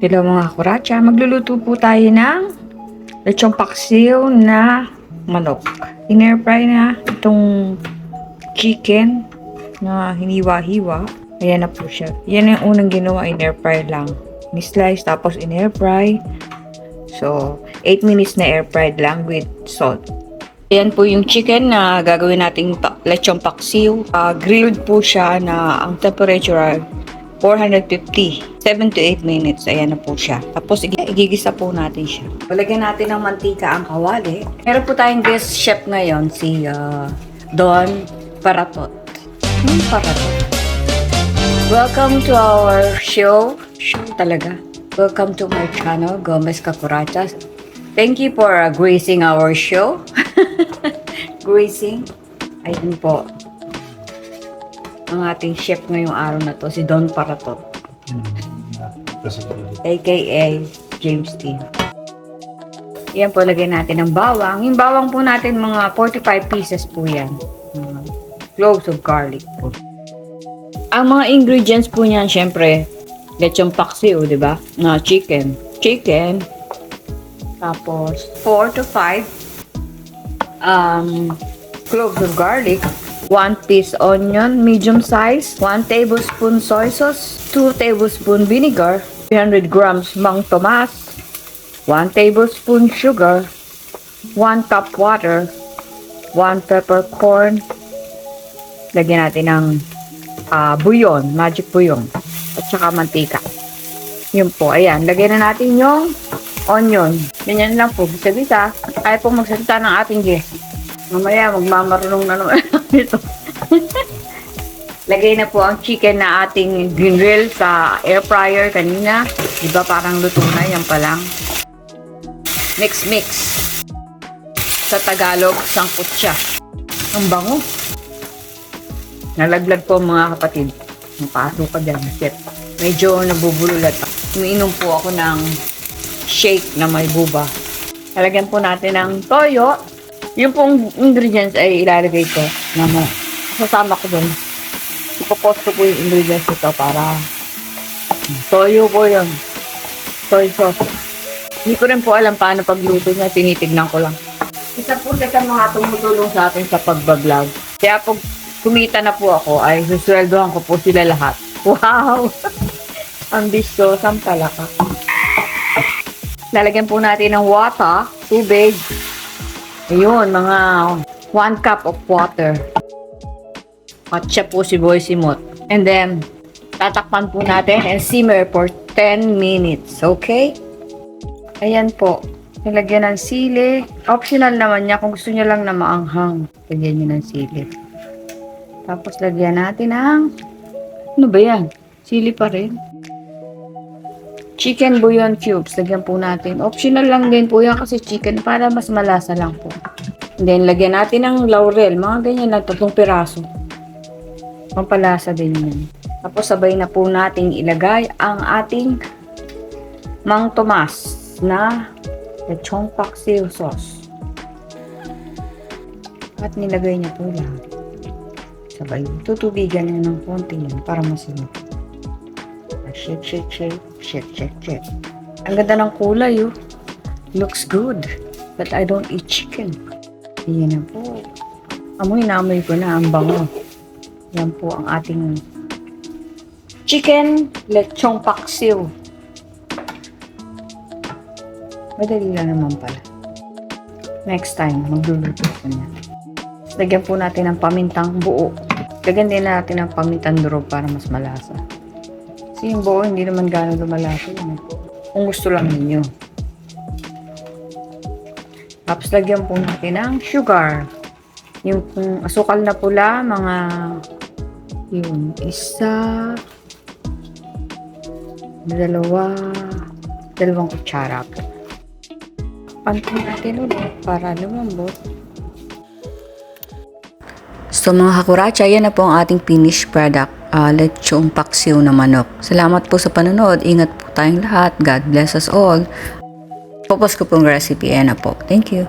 Hello mga kuratsa, magluluto po tayo ng lechong paksiw na manok. In-air fry na itong chicken na hiniwa-hiwa. Ayan na po siya. Yan yung unang ginawa, in-air fry lang. Ni-slice tapos in-air fry. So, 8 minutes na air fried lang with salt. Ayan po yung chicken na gagawin nating pa- lechong paksiw. Ah, grilled po siya na ang temperature 450. 7 to 8 minutes. Ayan na po siya. Tapos igi- igigisa po natin siya. Palagyan natin ng mantika ang kawali. Meron po tayong guest chef ngayon, si ah, Don Paratot. Hmm, Paratot. Welcome to our show. Show talaga. Welcome to my channel, Gomez Kakurachas. Thank you for uh, gracing our show. gracing. Ayun po. Ang ating chef ngayong araw na to, si Don Paratot. aka James T. Yan po, lagyan natin ng bawang. Yung bawang po natin, mga 45 pieces po yan. Cloves of garlic po. Ang mga ingredients po niyan, syempre, lechong paksiw, di ba? Na chicken. Chicken. Tapos, 4 to 5 um, cloves of garlic. 1 piece onion, medium size. 1 tablespoon soy sauce. 2 tablespoon vinegar. 300 grams mang tomas. 1 tablespoon sugar. 1 cup water. 1 peppercorn. Lagyan natin ng ah, buyon, magic buyon. At saka mantika. Yun po, ayan. Lagyan na natin yung onion. Ganyan lang po, bisa-bisa. Kaya po magsalita ng ating guest. Mamaya, magmamarunong na naman ito. Lagay na po ang chicken na ating grill sa air fryer kanina. Di ba parang luto na, yan pa lang. Mix, mix. Sa Tagalog, sangkot. Ang bango. Nalaglag po mga kapatid. Mapaso ka dyan, chef. Medyo nabubululat pa. Umiinom po ako ng shake na may buba. Talagyan po natin ng toyo. Yung pong ingredients ay ilalagay ko na mo. Sasama ko dun. Ipopost ko yung ingredients ito para toyo po yun. Soy sauce. Hindi ko rin po alam paano pagluto niya. Tinitignan ko lang. Isa po sa mga tumutulong sa akin sa pagbablog. Kaya pag kumita na po ako, ay susweldohan ko po sila lahat. Wow! Ambisyosang talaka. Lalagyan po natin ng water, tubig. Ayun, mga 1 cup of water. At siya po si Boy Simot. And then, tatakpan po natin and simmer for 10 minutes. Okay? Ayan po. Nilagyan ng sili. Optional naman niya kung gusto niya lang na maanghang. Lagyan niyo ng sili. Tapos lagyan natin ng ano ba yan? Sili pa rin. Chicken bouillon cubes. Lagyan po natin. Optional lang din po yan kasi chicken para mas malasa lang po. Then lagyan natin ng laurel. Mga ganyan lang. Tatlong piraso. Pampalasa din yan. Tapos sabay na po nating ilagay ang ating Mang Tomas na lechong paksiw sauce. At nilagay niya po lahat. Sabay, tutubigan niya ng konti yan para masinip. Shake, shake, shake, shake, shake, shake. Ang ganda ng kulay, oh. Looks good. But I don't eat chicken. Yan na po. Amoy na amoy ko na ang bango. Yan po ang ating chicken lechong paksiw. Madali lang naman pala. Next time, magluluto ko na. Lagyan po natin ng pamintang buo. Lagyan din natin ng pamintang durog para mas malasa. Kasi yung buo, hindi naman gano'n lumalasa yun. eh. Kung gusto lang ninyo. Tapos lagyan po natin ng sugar. Yung kung asukal na pula, mga yun, isa, dalawa, dalawang kutsara po. Pantin natin ulit para lumambot. So mga kakuracha, yan na po ang ating finished product. Uh, lechong paksiw na manok. Salamat po sa panonood. Ingat po tayong lahat. God bless us all. Popos ko pong recipe. Na po. Thank you.